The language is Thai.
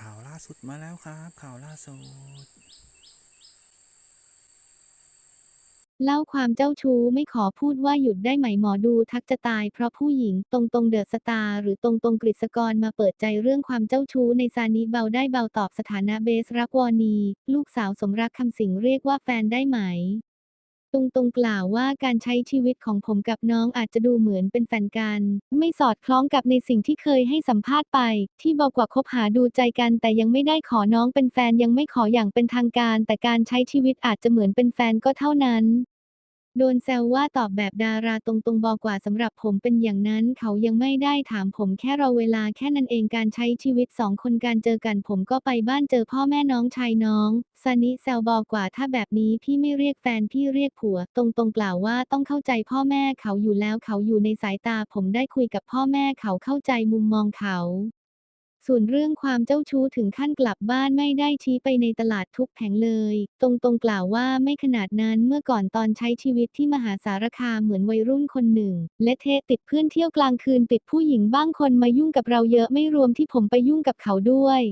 ข่าวล่าสุดมาแล้วครับ ข่าวล่าสุด เล่าความเจ้าชู้ไม่ขอพูดว่าหยุดได้ไหมหมอดูทักจะตายเพราะผู้หญิงตรงตรงเดอะสตาร์หรือตรงตรงกฤษกรมาเปิดใจเรื่องความเจ้าชู้ในซานิเบาได้เบาตอบสถานะเบสรักวอนี ลูกสาวสมรักคำสิงเรียกว่าแฟนได้ไหม ตุงตุงกล่าวว่าการใช้ชีวิตของผมกับน้องอาจจะดูเหมือนเป็นแฟนกัน ไม่สอดคล้องกับในสิ่งที่เคยให้สัมภาษณ์ไป ที่บอกว่าคบหาดูใจกัน แต่ยังไม่ได้ขอน้องเป็นแฟนยังไม่ขออย่างเป็นทางการ แต่การใช้ชีวิตอาจจะเหมือนเป็นแฟนก็เท่านั้น โดนแซวว่าตอบแบบดาราตรงๆบอกว่าสำหรับผมเป็นอย่างนั้น เขายังไม่ได้ถามผมแค่รอเวลาแค่นั้นเองการใช้ชีวิตสองคนการเจอกันผมก็ไปบ้านเจอพ่อแม่น้องชายน้องซานิแซวบอกว่าถ้าแบบนี้พี่ไม่เรียกแฟนพี่เรียกผัว ตรงๆกล่าวว่าต้องเข้าใจพ่อแม่เขาอยู่แล้วเขาอยู่ในสายตาผมได้คุยกับพ่อแม่เขาเข้าใจมุมมองเขา ส่วนเรื่องความเจ้าชู้ถึงขั้นกลับบ้านไม่ได้ชี้ไปในตลาดทุกแผงเลย ตรงๆกล่าวว่าไม่ขนาดนั้นเมื่อก่อนตอนใช้ชีวิตที่มหาสารคามเหมือนวัยรุ่นคนหนึ่ง และเทติดเพื่อนเที่ยวกลางคืนติดผู้หญิงบ้างคนมายุ่งกับเราเยอะไม่รวมที่ผมไปยุ่งกับเขาด้วย